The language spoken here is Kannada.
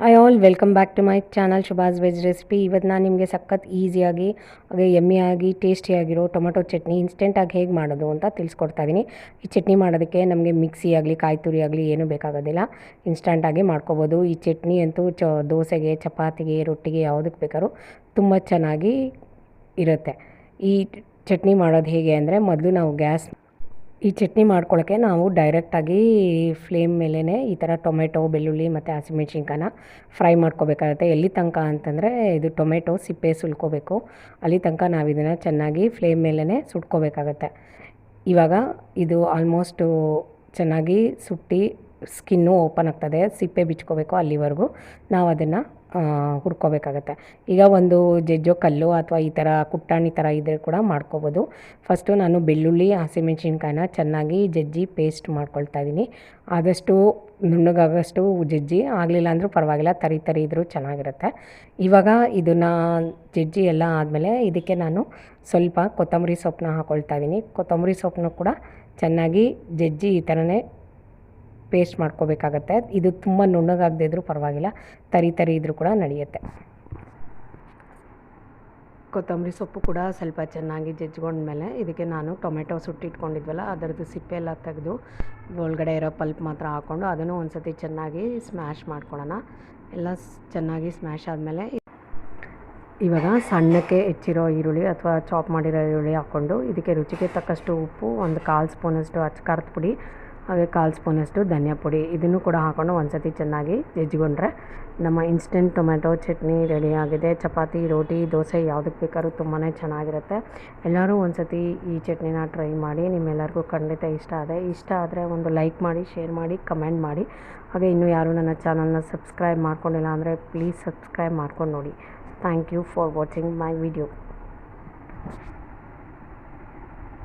Hi all welcome back to my channel Shubhas veg recipe ಇವತ್ತು ನಾನು ನಿಮಗೆ ಸಖತ್ ಈಸಿಯಾಗಿ ಹಾಗೆ ಆಗಿ ಟೇಸ್ಟಿಯಾಗಿರೋ ಟೊಮೊಟೊ ಚಟ್ನಿ ಇನ್ಸ್ಟೆಂಟಾಗಿ ಹೇಗೆ ಮಾಡೋದು ಅಂತ ತಿಳಿಸ್ಕೊಡ್ತಾ ಇದ್ದೀನಿ ಈ ಚಟ್ನಿ ಮಾಡೋದಕ್ಕೆ ನಮಗೆ ಮಿಕ್ಸಿ ಆಗಲಿ ಕಾಯಿ ತುರಿ ಆಗಲಿ ಏನೂ ಬೇಕಾಗೋದಿಲ್ಲ. ಇನ್ಸ್ಟಂಟಾಗಿ ಮಾಡ್ಕೋಬೋದು. ಈ ಚಟ್ನಿ ಅಂತೂ ಚ, ದೋಸೆಗೆ, ಚಪಾತಿಗೆ, ರೊಟ್ಟಿಗೆ ಯಾವುದಕ್ಕೆ ಬೇಕಾದ್ರೂ ತುಂಬ ಚೆನ್ನಾಗಿ ಇರುತ್ತೆ. ಈ ಚಟ್ನಿ ಮಾಡೋದು ಹೇಗೆ ಅಂದರೆ, ಮೊದಲು ನಾವು ಗ್ಯಾಸ್ ಈ ಚಟ್ನಿ ಮಾಡ್ಕೊಳ್ಳೋಕ್ಕೆ ನಾವು ಡೈರೆಕ್ಟಾಗಿ ಫ್ಲೇಮ್ ಮೇಲೇ ಈ ಥರ ಟೊಮೆಟೊ, ಬೆಳ್ಳುಳ್ಳಿ ಮತ್ತು ಹಸಿಮೆಣ್ಸಿನ್ಕಾಯನ್ನ ಫ್ರೈ ಮಾಡ್ಕೋಬೇಕಾಗುತ್ತೆ. ಎಲ್ಲಿ ತನಕ ಅಂತಂದರೆ ಇದು ಟೊಮೆಟೊ ಸಿಪ್ಪೆ ಸುಲ್ಕೋಬೇಕು. ಅಲ್ಲಿ ತನಕ ನಾವು ಇದನ್ನು ಚೆನ್ನಾಗಿ ಫ್ಲೇಮ್ ಮೇಲೇ ಸುಟ್ಕೋಬೇಕಾಗತ್ತೆ. ಇವಾಗ ಇದು ಆಲ್ಮೋಸ್ಟು ಚೆನ್ನಾಗಿ ಸುಟ್ಟು ಸ್ಕಿನ್ನು ಓಪನ್ ಆಗ್ತದೆ, ಸಿಪ್ಪೆ ಬಿಚ್ಕೋಬೇಕು ಅಲ್ಲಿವರೆಗೂ. ನಾವು ಅದನ್ನು ಹುರ್ಕೋಬೇಕಾಗತ್ತೆ. ಈಗ ಒಂದು ಜಜ್ಜೋ ಕಲ್ಲು ಅಥವಾ ಈ ಥರ ಕುಟ್ಟಾಣಿ ಥರ ಇದ್ದರೆ ಕೂಡ ಮಾಡ್ಕೋಬೋದು. ಫಸ್ಟು ನಾನು ಬೆಳ್ಳುಳ್ಳಿ, ಹಸಿಮೆಣ್ಸಿನ್ಕಾಯಿನ ಚೆನ್ನಾಗಿ ಜಜ್ಜಿ ಪೇಸ್ಟ್ ಮಾಡ್ಕೊಳ್ತಾ ಇದ್ದೀನಿ ಆದಷ್ಟು ನುಣ್ಣಗಾಗಷ್ಟು ಜಜ್ಜಿ, ಆಗಲಿಲ್ಲ ಅಂದರೂ ಪರವಾಗಿಲ್ಲ, ತರಿ ತರಿ ಇದ್ದರೂ ಚೆನ್ನಾಗಿರುತ್ತೆ. ಇವಾಗ ಇದನ್ನು ಜಜ್ಜಿ ಎಲ್ಲ ಆದಮೇಲೆ ಇದಕ್ಕೆ ನಾನು ಸ್ವಲ್ಪ ಕೊತ್ತಂಬರಿ ಸೊಪ್ಪನ್ನ ಹಾಕ್ಕೊಳ್ತಾ ಇದ್ದೀನಿ ಕೊತ್ತಂಬರಿ ಸೊಪ್ಪನ್ನು ಕೂಡ ಚೆನ್ನಾಗಿ ಜಜ್ಜಿ ಈ ಥರನೇ ಪೇಸ್ಟ್ ಮಾಡ್ಕೋಬೇಕಾಗತ್ತೆ. ಇದು ತುಂಬ ನುಣ್ಣಗಾಗದೇ ಇದ್ದರೂ ಪರವಾಗಿಲ್ಲ. ತರಿ ತರಿ ಇದ್ದರೂ ಕೂಡ ನಡೆಯುತ್ತೆ. ಕೊತ್ತಂಬರಿ ಸೊಪ್ಪು ಕೂಡ ಸ್ವಲ್ಪ ಚೆನ್ನಾಗಿ ಜಜ್ಕೊಂಡ್ಮೇಲೆ ಇದಕ್ಕೆ ನಾನು ಟೊಮೆಟೊ ಸುಟ್ಟಿಟ್ಕೊಂಡಿದ್ವಲ್ಲ, ಅದರದ್ದು ಸಿಪ್ಪೆ ಎಲ್ಲ ತೆಗೆದು ಒಳಗಡೆ ಇರೋ ಪಲ್ಪ್ ಮಾತ್ರ ಹಾಕ್ಕೊಂಡು ಅದನ್ನು ಒಂದು ಸತಿ ಚೆನ್ನಾಗಿ ಸ್ಮ್ಯಾಶ್ ಮಾಡ್ಕೊಳ್ಳೋಣ. ಎಲ್ಲ ಚೆನ್ನಾಗಿ ಸ್ಮ್ಯಾಶ್ ಆದಮೇಲೆ ಇವಾಗ ಸಣ್ಣಕ್ಕೆ ಹೆಚ್ಚಿರೋ ಈರುಳ್ಳಿ ಅಥವಾ ಚಾಪ್ ಮಾಡಿರೋ ಈರುಳ್ಳಿ ಹಾಕ್ಕೊಂಡು ಇದಕ್ಕೆ ರುಚಿಗೆ ತಕ್ಕಷ್ಟು ಉಪ್ಪು, ಒಂದು ಕಾಲು ಸ್ಪೂನಷ್ಟು ಅಚ್ಚ ಖಾರದ ಪುಡಿ ಹಾಗೆ ಕಾಲು ಸ್ಪೂನಷ್ಟು ಧನಿಯಾ ಪುಡಿ ಇದನ್ನು ಕೂಡ ಹಾಕ್ಕೊಂಡು ಒಂದು ಸತಿ ಚೆನ್ನಾಗಿ ಜಜ್ಜಿಕೊಂಡ್ರೆ ನಮ್ಮ ಇನ್ಸ್ಟೆಂಟ್ ಟೊಮೆಟೊ ಚಟ್ನಿ ರೆಡಿ ಆಗಿದೆ. ಚಪಾತಿ, ರೋಟಿ, ದೋಸೆ ಯಾವುದಕ್ಕೆ ಬೇಕಾದ್ರೂ ತುಂಬಾ ಚೆನ್ನಾಗಿರುತ್ತೆ. ಎಲ್ಲರೂ ಒಂದು ಸತಿ ಈ ಚಟ್ನಿನ ಟ್ರೈ ಮಾಡಿ ನಿಮ್ಮೆಲ್ಲರಿಗೂ ಖಂಡಿತ ಇಷ್ಟ ಆದರೆ ಇಷ್ಟ ಆದರೆ ಒಂದು ಲೈಕ್ ಮಾಡಿ ಶೇರ್ ಮಾಡಿ ಕಮೆಂಟ್ ಮಾಡಿ. ಹಾಗೆ ಇನ್ನೂ ಯಾರೂ ನನ್ನ ಚಾನಲ್ನ ಸಬ್ಸ್ಕ್ರೈಬ್ ಮಾಡ್ಕೊಂಡಿಲ್ಲ ಅಂದರೆ ಪ್ಲೀಸ್ ಸಬ್ಸ್ಕ್ರೈಬ್ ಮಾಡ್ಕೊಂಡು ನೋಡಿ. Thank you for watching my video